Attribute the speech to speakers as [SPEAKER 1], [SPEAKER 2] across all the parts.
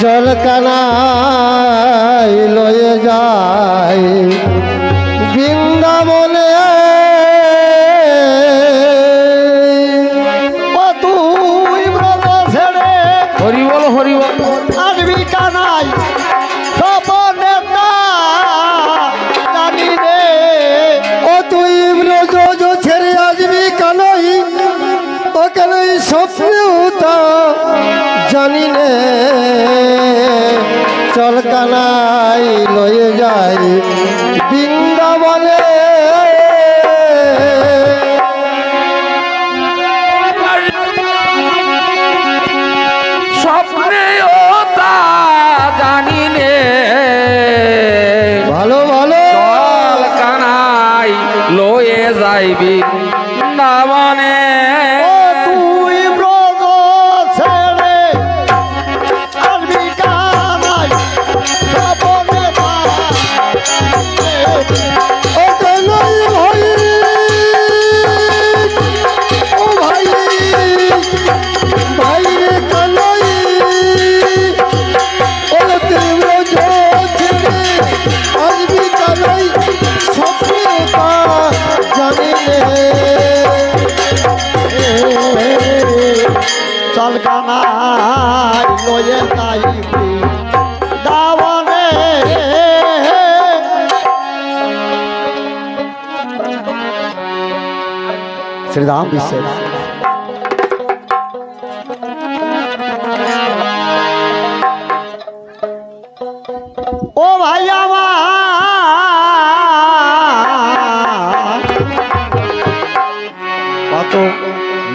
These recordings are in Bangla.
[SPEAKER 1] চল জানি নে লয়ে যাই।
[SPEAKER 2] চল কানাই লয়ে যাইবি
[SPEAKER 1] দাওয়ানে। শ্রীরাম বিশ্বের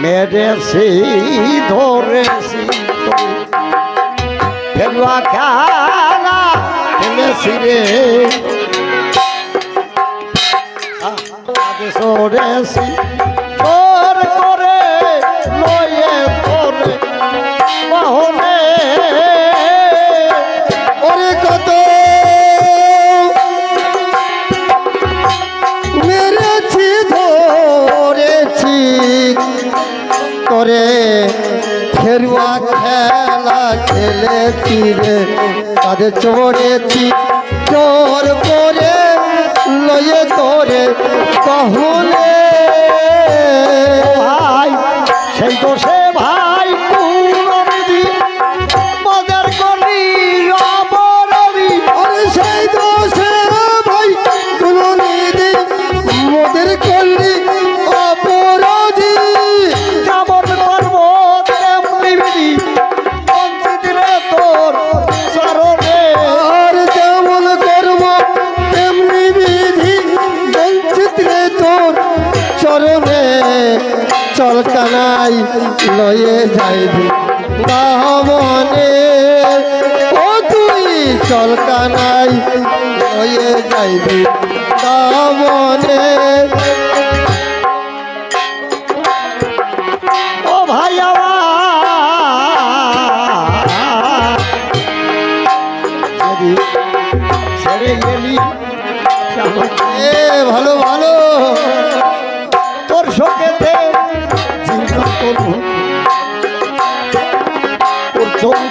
[SPEAKER 1] মেরেছি ধরেছি ফেলুয়া খেলা খেলেছি রে। সরেছি তোর করে লয়ে তোর। বাহনে করে ফেরুয়া খেলা খেলেছি রে। তাদের চড়েছি চোর করে লয়ে তোরে কহলে। ভাই, সেই তো লয়ে যাইবি। বাহমনে ও তুই চল কানাই লয়ে যাইবি। বাহমনে ও ভাই আমার যদি ছেড়ে গেলি এ ভালো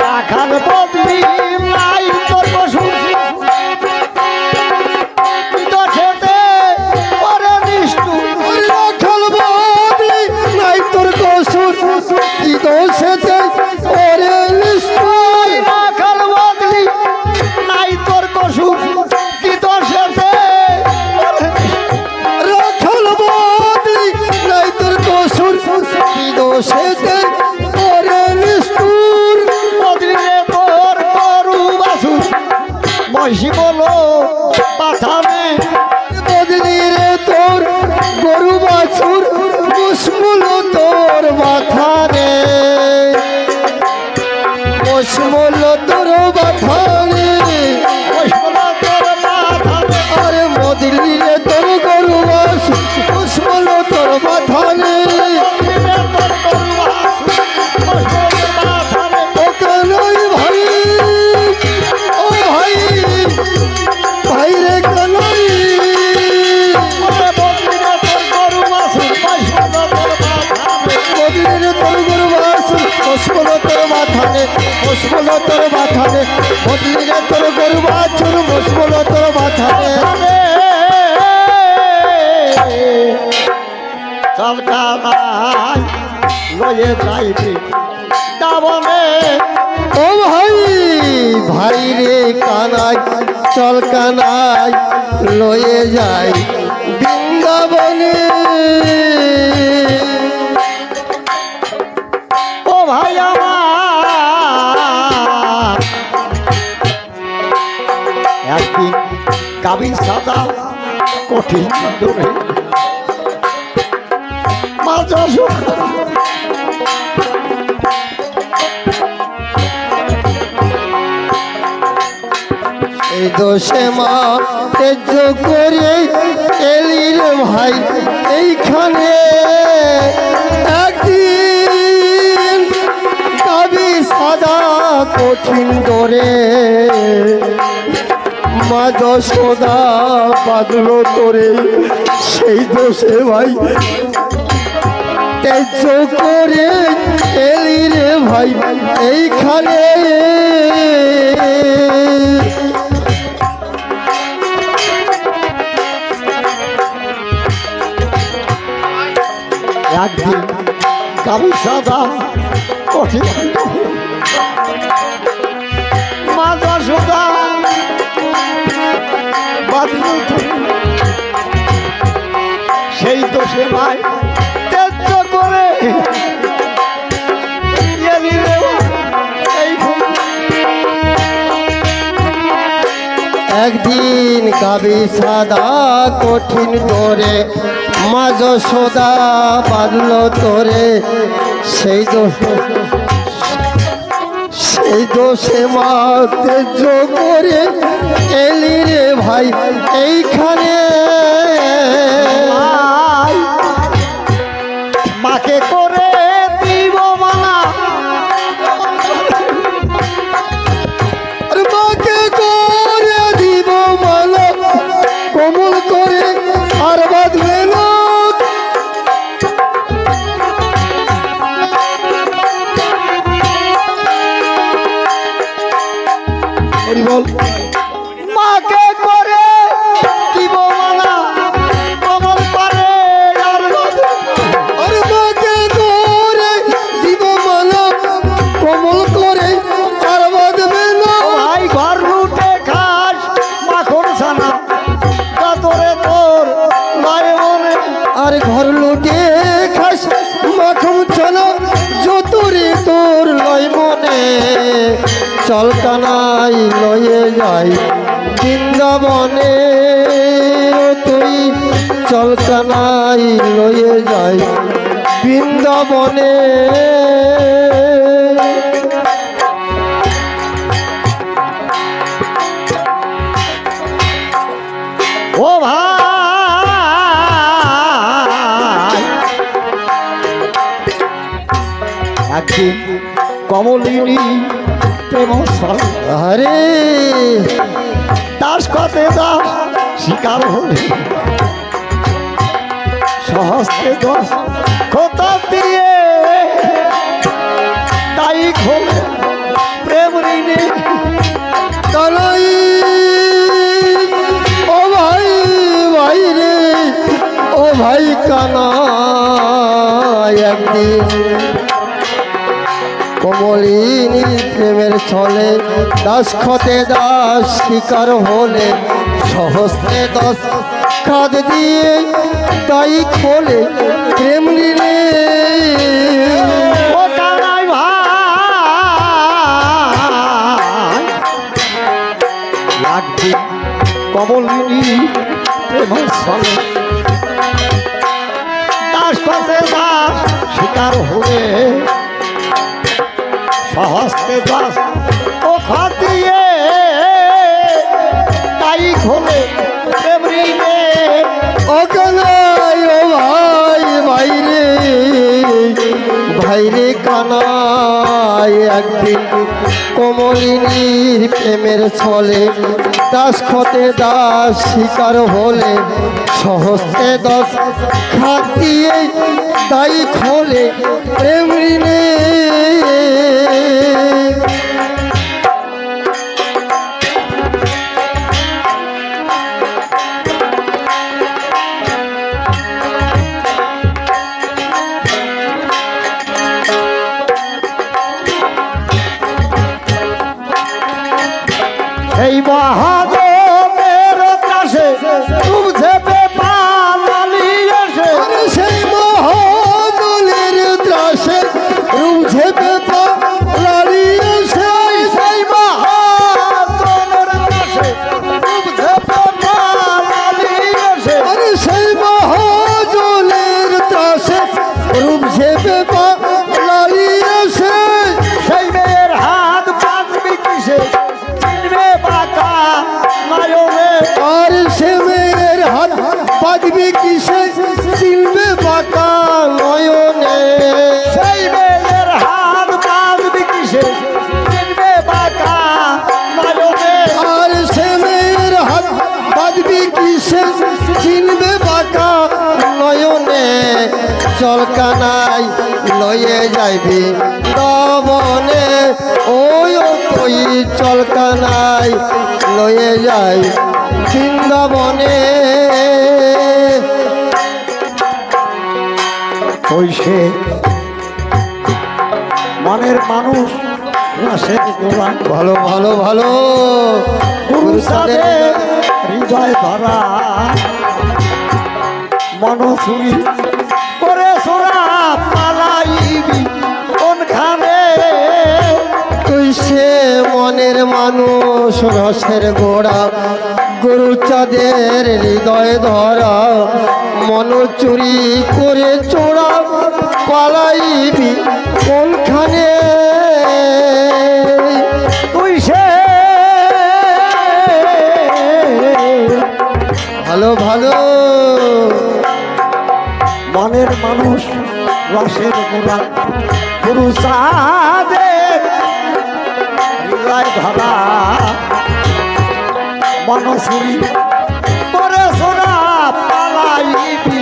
[SPEAKER 1] রাখাল বদলি বলো পাথামে রে তোর গরু বাছুর মুসমুল তোর মাথা রে মুসমুল তোর মাথা
[SPEAKER 3] লয়ে যাইবি দাবনে।
[SPEAKER 1] ও ভাই ভাই রে কানাই চল কানাই লয়ে যাই বৃন্দাবনে।
[SPEAKER 3] ও ভাই আমার। একদিন কাবি সাদা কঠিন ধরে মাছ
[SPEAKER 1] দোষে মা তেজ করে এলি রে ভাই, এইখানে একদিন কাবি সাদা কঠিন করে মা যশোদা বাদলো তোরে, সেই দোষে ভাই। তেজ করে এলি রে ভাই, এইখানে
[SPEAKER 3] কাবি সাদা কঠিন বাদল সেই ভাই তেজ করে
[SPEAKER 1] একদিন গাবি সাদা কঠিন তোরে মাঝ যশোদা বাঁধল তোরে। সেই সেই দোষে মা তেজ করে এলি রে ভাই এইখানে চল কানাই লয়ে যাই। বৃন্দাবনে তুই চল লয়ে যাই। বৃন্দাবনে
[SPEAKER 3] ও ভাই। একদিন কমলিনী সর
[SPEAKER 1] আরে
[SPEAKER 3] দাস কতে দাস শিকার হলে। সহস্তে দশ খোতা দিয়ে তাই খোলে প্রেম ঋণে
[SPEAKER 1] কানাই ও ভাই ভাই রে, ও ভাই কানাই একদিন ছলে দাস খতে দাস শিকার হলে সহস্তে দশ খাদ দিয়ে তাই খোলে প্রেম নিলে ভাইরে কানায় একদিন কমলিনীর প্রেমের ছলে দাস খতে দাস শিকার হলে, সহস্তে দশ খাতিয়ে তাই খোলে, প্রেম ঋণে।
[SPEAKER 3] বাঁধবি কিসে? চিনবে বাঁকা নয়নে। সেই মেয়ের হাত বাঁধবি কিসে? চিনবে বাঁকা নয়নে।
[SPEAKER 1] আর সে মেয়ের হাত বাঁধবি কিসে? চিনবে বাঁকা নয়নে। চলকানাই লয়ে যাইবি দবনে ওই তুই চলকানাই লয়ে যাই বৃন্দাবনে।
[SPEAKER 3] ওই সে মনের মানুষ।
[SPEAKER 1] ভালো ভালো ভালো।
[SPEAKER 3] হৃদয় ধরা। মনসুরি করে সোরা পালাইবি কোনখানে?
[SPEAKER 1] তুই সে মনের মানুষ রসের গোড়া। গরু চাঁদের হৃদয় ধরা মন চুরি করে চোরা পালাইবি কোনখানে?
[SPEAKER 3] তুই সে
[SPEAKER 1] ভালো ভালো।
[SPEAKER 3] মনের মানুষ রসের গোড়া পুরুষাদের হৃদয় ধরা মনসুরি করে সোনা পালাইবি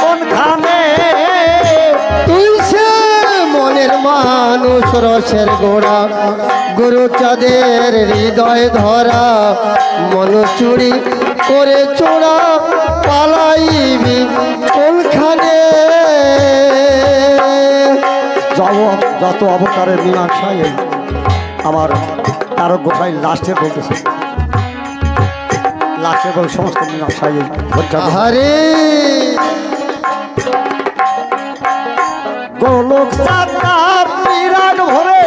[SPEAKER 3] কোনখানে?
[SPEAKER 1] তুই সে মনের মানুষ রসের গোড়া গরু চাঁদের হৃদয় ধরা মন চুরি করে চোরা পালাইবি কোনখানে?
[SPEAKER 3] যত যত অবতারের মীমাংসায় আমার তারক গোসাই লাস্টে বলতেছে লাস্টে এবং সমস্ত মীমাংসায়।
[SPEAKER 1] আহারে
[SPEAKER 3] গোলক বিরাট ভরে